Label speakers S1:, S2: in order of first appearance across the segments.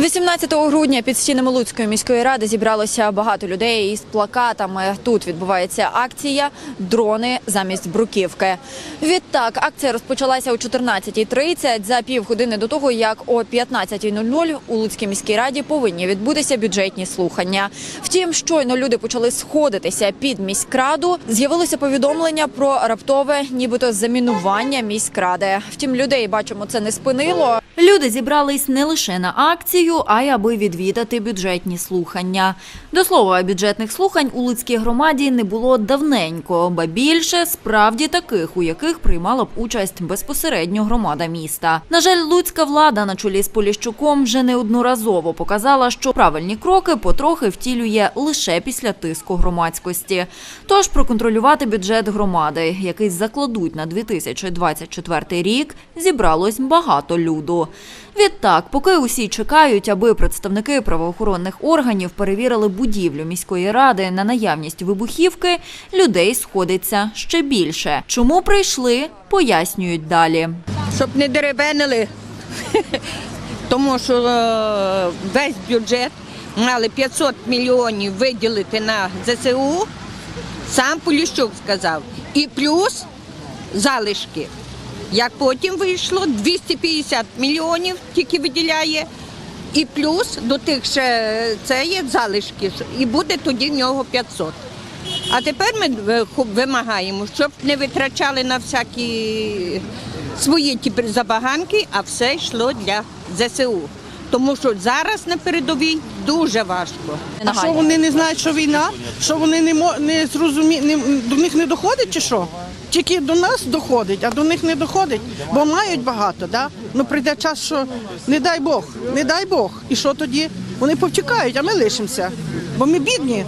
S1: 18 грудня під стінами Луцької міської ради зібралося багато людей із плакатами. Тут відбувається акція Дрони замість бруківки. Відтак акція розпочалася о 14.30 за півгодини до того, як о 15.00 у Луцькій міській раді повинні відбутися бюджетні слухання. Втім, щойно люди почали сходитися під міськраду. З'явилося повідомлення про раптове, нібито замінування міськради. Втім, людей бачимо, це не спинило. Люди зібрались не лише на акцію, а й аби відвідати бюджетні слухання. До слова, бюджетних слухань у Луцькій громаді не було давненько, ба більше справді таких, у яких приймала б участь безпосередньо громада міста. На жаль, луцька влада на чолі з Поліщуком вже неодноразово показала, що правильні кроки потрохи втілює лише після тиску громадськості. Тож проконтролювати бюджет громади, який закладуть на 2024 рік, зібралось багато люду. Відтак, поки усі чекають, аби представники правоохоронних органів перевірили будівлю міської ради на наявність вибухівки, людей сходиться ще більше. Чому прийшли, пояснюють далі.
S2: щоб не деревенили, тому що е, весь бюджет мали 500 мільйонів виділити на ЗСУ, сам Поліщук сказав. І плюс залишки. Як потім вийшло, 250 мільйонів тільки виділяє. І плюс до тих ще це є залишки, і буде тоді в нього 500. А тепер ми е, вимагаємо, щоб не витрачали на всякі свої ті забаганки, а все йшло для ЗСУ. Тому що зараз на передовій дуже важко.
S3: А що вони не знають, що війна? Що вони не не зрозумі... не, до них не доходить чи що? Тільки до нас доходить, а до них не доходить, бо мають багато, да? Ну прийде час, що не дай Бог, не дай Бог. І що тоді? Вони повтікають, а ми лишимося. Бо ми бідні.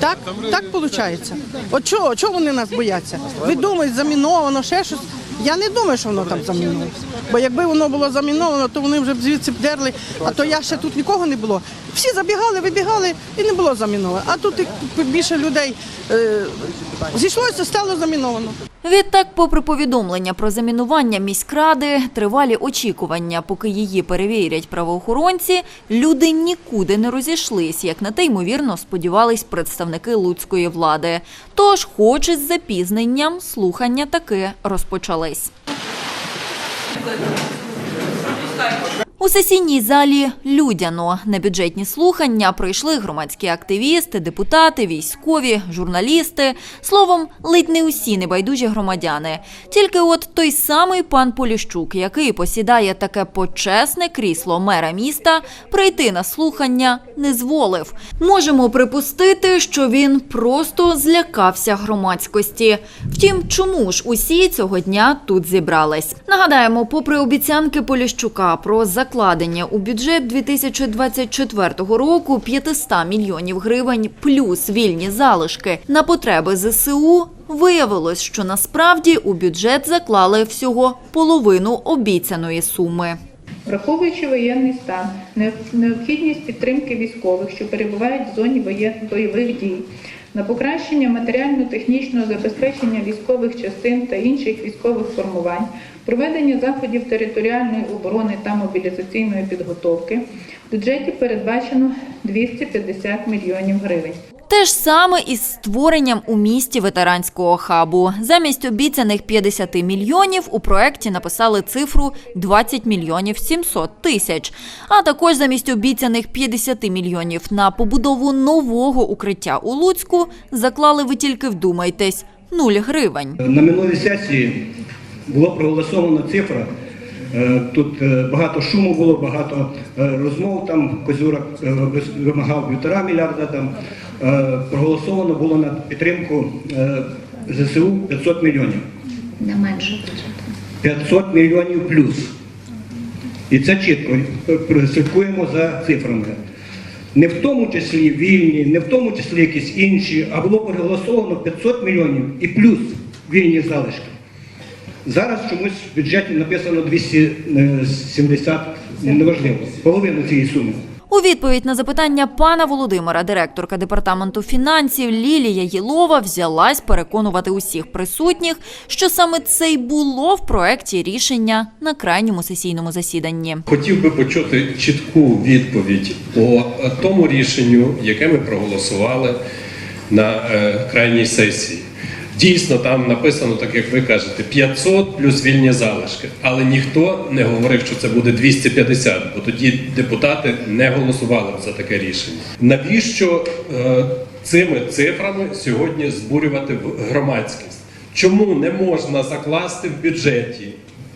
S3: Так, так виходить. От чого, чого вони нас бояться? Ви думаєте, заміновано, ще щось. Я не думаю, що воно там заміновано. Бо якби воно було заміновано, то вони вже б звідси б дерли, а то я ще тут нікого не було. Всі забігали, вибігали і не було заміновано. А тут більше людей е, зійшлося, стало заміновано.
S1: Відтак, попри повідомлення про замінування міськради, тривалі очікування, поки її перевірять правоохоронці, люди нікуди не розійшлись, як на те ймовірно сподівались представники луцької влади. Тож, хоч із запізненням, слухання таки розпочались. У сесійній залі людяно на бюджетні слухання прийшли громадські активісти, депутати, військові, журналісти. Словом, ледь не усі небайдужі громадяни. Тільки от той самий пан Поліщук, який посідає таке почесне крісло мера міста, прийти на слухання не зволив. Можемо припустити, що він просто злякався громадськості. Втім, чому ж усі цього дня тут зібрались? Нагадаємо, попри обіцянки Поліщука про закладення у бюджет 2024 року 500 мільйонів гривень плюс вільні залишки на потреби ЗСУ, виявилось, що насправді у бюджет заклали всього половину обіцяної суми.
S4: Враховуючи воєнний стан, необхідність підтримки військових, що перебувають в зоні бойових дій, на покращення матеріально-технічного забезпечення військових частин та інших військових формувань, проведення заходів територіальної оборони та мобілізаційної підготовки, в бюджеті передбачено 250 мільйонів гривень.
S1: Те ж саме із створенням у місті ветеранського хабу. Замість обіцяних 50 мільйонів у проекті написали цифру 20 мільйонів 700 тисяч. А також замість обіцяних 50 мільйонів на побудову нового укриття у Луцьку заклали ви тільки вдумайтесь 0 гривень.
S5: На минулій сесії було проголосовано цифра. Е, Тут е, багато шуму було, багато е, розмов. Там Козюрак вимагав півтора мільярда. Там проголосовано було на підтримку е, ЗСУ 500 мільйонів.
S4: Не менше
S5: 500 мільйонів плюс. І це чітко е, слідкуємо за цифрами. Не в тому числі вільні, не в тому числі якісь інші, а було проголосовано 500 мільйонів і плюс вільні залишки. Зараз чомусь в бюджеті написано 270, неважливо, половину цієї суми.
S1: У відповідь на запитання пана Володимира, директорка департаменту фінансів Лілія Єлова взялась переконувати усіх присутніх, що саме це й було в проекті рішення на крайньому сесійному засіданні.
S6: Хотів би почути чітку відповідь по тому рішенню, яке ми проголосували на е, крайній сесії. Дійсно, там написано, так як ви кажете, 500 плюс вільні залишки. Але ніхто не говорив, що це буде 250, бо тоді депутати не голосували за таке рішення. Навіщо е, цими цифрами сьогодні збурювати в громадськість? Чому не можна закласти в бюджеті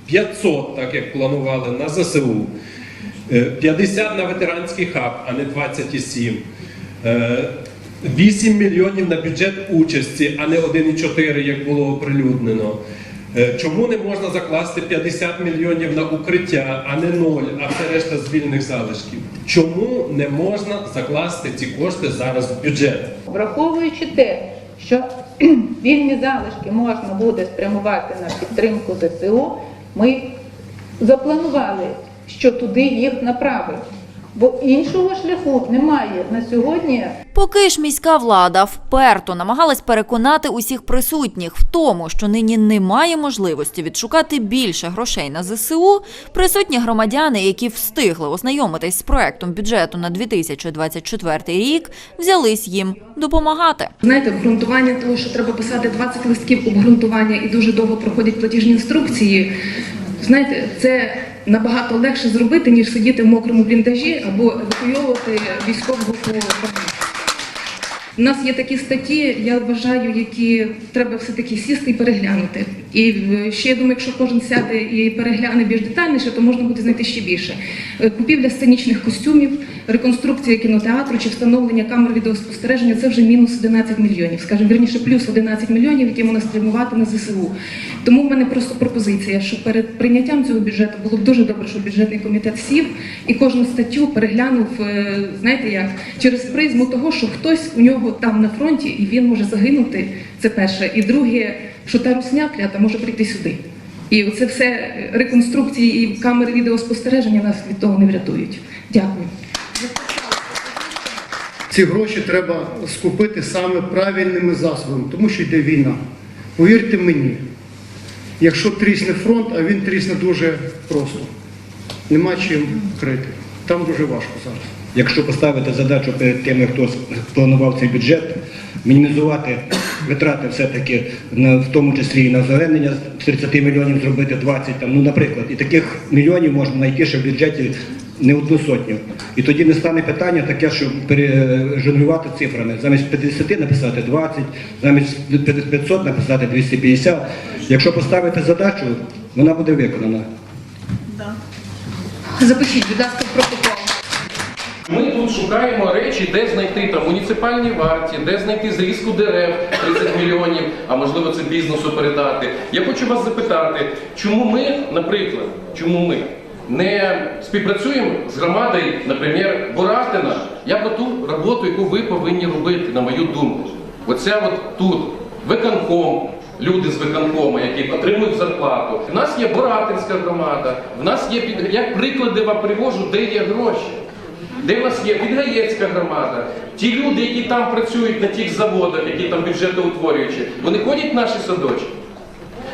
S6: 500, так як планували на ЗСУ, е, 50 на ветеранський хаб, а не 27, е, 8 мільйонів на бюджет участі, а не 1,4, як було оприлюднено. Е, Чому не можна закласти 50 мільйонів на укриття, а не 0, а все решта з вільних залишків? Чому не можна закласти ці кошти зараз в бюджет?
S4: Враховуючи те, що вільні залишки можна буде спрямувати на підтримку ЗСУ, ми запланували, що туди їх направити. Бо іншого шляху немає на сьогодні.
S1: Поки ж міська влада вперто намагалась переконати усіх присутніх в тому, що нині немає можливості відшукати більше грошей на ЗСУ, присутні громадяни, які встигли ознайомитись з проектом бюджету на 2024 рік, взялись їм допомагати.
S7: Знаєте, обґрунтування того, що треба писати 20 листків обґрунтування і дуже довго проходять платіжні інструкції. Знаєте, це набагато легше зробити, ніж сидіти в мокрому бліндажі або евакуйовувати військового по у нас є такі статті, я вважаю, які треба все-таки сісти і переглянути. І е, ще я думаю, якщо кожен сяде і перегляне більш детальніше, то можна буде знайти ще більше. Е, Купівля сценічних костюмів, реконструкція кінотеатру чи встановлення камер відеоспостереження це вже мінус 11 мільйонів, скажімо, вірніше, плюс 11 мільйонів, які можна спрямувати на ЗСУ. Тому в мене просто пропозиція, що перед прийняттям цього бюджету було б дуже добре, щоб бюджетний комітет сів і кожну статтю переглянув, е, знаєте як, через призму того, що хтось у нього там на фронті і він може загинути. Це перше. І друге, що та русня клята може прийти сюди. І це все реконструкції і камери відеоспостереження нас від того не врятують. Дякую.
S8: Ці гроші треба скупити саме правильними засобами, тому що йде війна. Повірте мені, якщо трісне фронт, а він трісне дуже просто, нема чим крити. Там дуже важко зараз.
S5: Якщо поставити задачу перед тими, хто планував цей бюджет, мінімізувати витрати все-таки в тому числі і на озеленення з 30 мільйонів зробити 20, там, ну, наприклад, і таких мільйонів можна знайти ще в бюджеті не одну сотню. І тоді не стане питання таке, що пережонглювати цифрами. Замість 50 написати 20, замість 500 написати 250. Якщо поставити задачу, вона буде виконана.
S7: Запишіть, будь ласка, протокол.
S9: Ми тут шукаємо речі, де знайти там муніципальні варті, де знайти зрізку дерев 30 мільйонів, а можливо це бізнесу передати. Я хочу вас запитати, чому ми, наприклад, чому ми не співпрацюємо з громадою, наприклад, Боратина, як оту роботу, яку ви повинні робити, на мою думку. Оця от тут виконком, люди з виконкому, які отримують зарплату. У нас є Боратинська громада, в нас є як приклади вам привожу, де є гроші. Де в нас є Підгаєцька громада, ті люди, які там працюють на тих заводах, які там бюджетоутворюючі, вони ходять в наші садочки.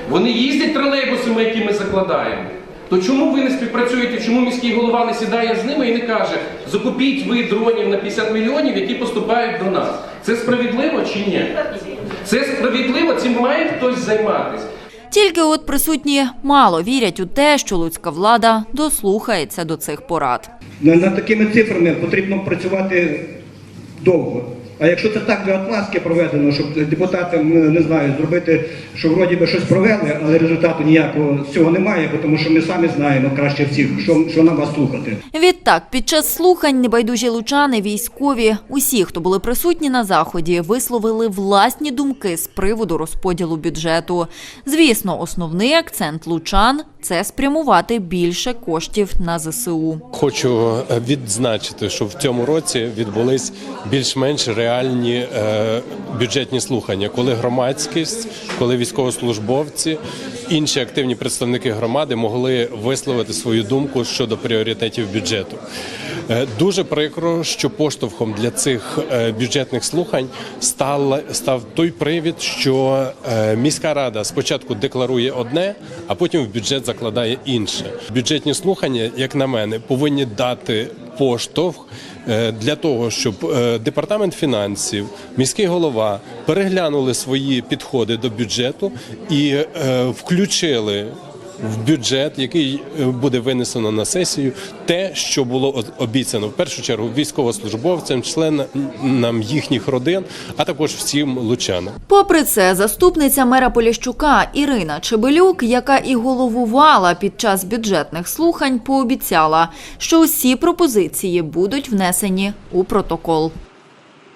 S9: Вони їздять тролейбусами, які ми закладаємо. То чому ви не співпрацюєте? Чому міський голова не сідає з ними і не каже, закупіть ви дронів на 50 мільйонів, які поступають до нас? Це справедливо чи ні? Це справедливо, цим має хтось займатися.
S1: Тільки от присутні мало вірять у те, що луцька влада дослухається до цих порад.
S5: Над такими цифрами потрібно працювати довго. А якщо це так для отмазки проведено, щоб депутатам ну, не знаю, зробити, що вроді би щось провели, але результату ніякого цього немає, тому що ми самі знаємо краще всіх, що, що нам вас слухати.
S1: Відтак, під час слухань небайдужі лучани, військові, усі, хто були присутні на заході, висловили власні думки з приводу розподілу бюджету. Звісно, основний акцент лучан це спрямувати більше коштів на ЗСУ.
S6: Хочу е, відзначити, що в цьому році відбулись більш-менш реальні е, бюджетні слухання, коли громадськість, коли військовослужбовці, інші активні представники громади могли висловити свою думку щодо пріоритетів бюджету. Е, Дуже прикро, що поштовхом для цих е, бюджетних слухань став, став той привід, що е, міська рада спочатку декларує одне, а потім в бюджет закладає інше. Бюджетні слухання, як на мене, повинні дати поштовх для того, щоб департамент фінансів, міський голова переглянули свої підходи до бюджету і включили в бюджет, який е, буде винесено на сесію, те, що було обіцяно в першу чергу військовослужбовцям, членам їхніх родин, а також всім лучанам.
S1: Попри це, заступниця мера Поліщука Ірина Чебелюк, яка і головувала під час бюджетних слухань, пообіцяла, що усі пропозиції будуть внесені у протокол.